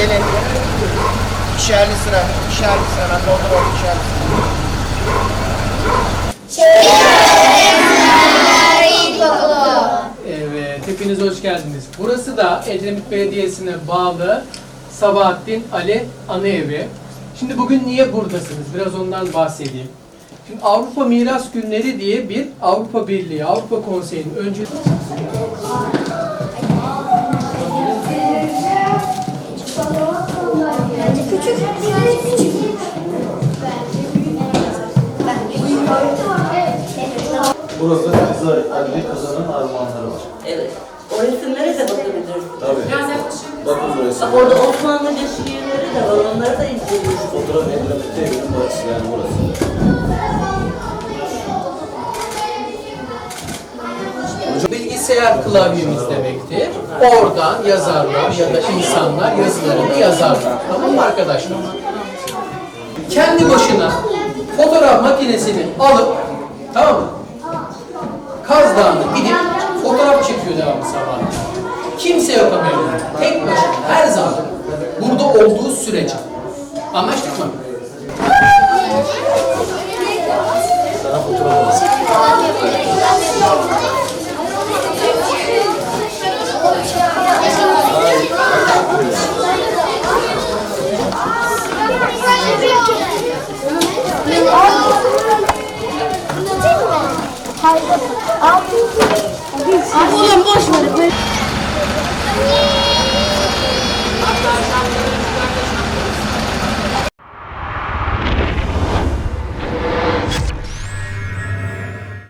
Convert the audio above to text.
gelin. İşerli sıra, işerli sıra. Ben işerli sıra. Evet, hepiniz hoş geldiniz. Burası da Edremit Belediyesi'ne bağlı Sabahattin Ali Anı Evi. Şimdi bugün niye buradasınız? Biraz ondan bahsedeyim. Şimdi Avrupa Miras Günleri diye bir Avrupa Birliği, Avrupa Konseyi'nin öncü... Burası Kızılay Ali Kızı'nın armağanları var. Evet. O resimlere de bakabiliriz. Tabii. Bakın burası. Bak orada Osmanlı şiirleri de var. Onları da inceliyoruz. Fotoğraf Edremit'te evinin burası yani burası. Bilgisayar klavyemiz demektir. Oradan yazarlar ya da insanlar yazılarını yazarlar. Tamam mı arkadaşlar? Kendi başına fotoğraf makinesini alıp tamam mı? Kaz Dağı'na gidip fotoğraf çekiyor devamlı sabah. Kimse yapamıyor. bunu. Tek başına her zaman. Burada olduğu sürece. Anlaştık mı? Hayır. Oğlum boş ver.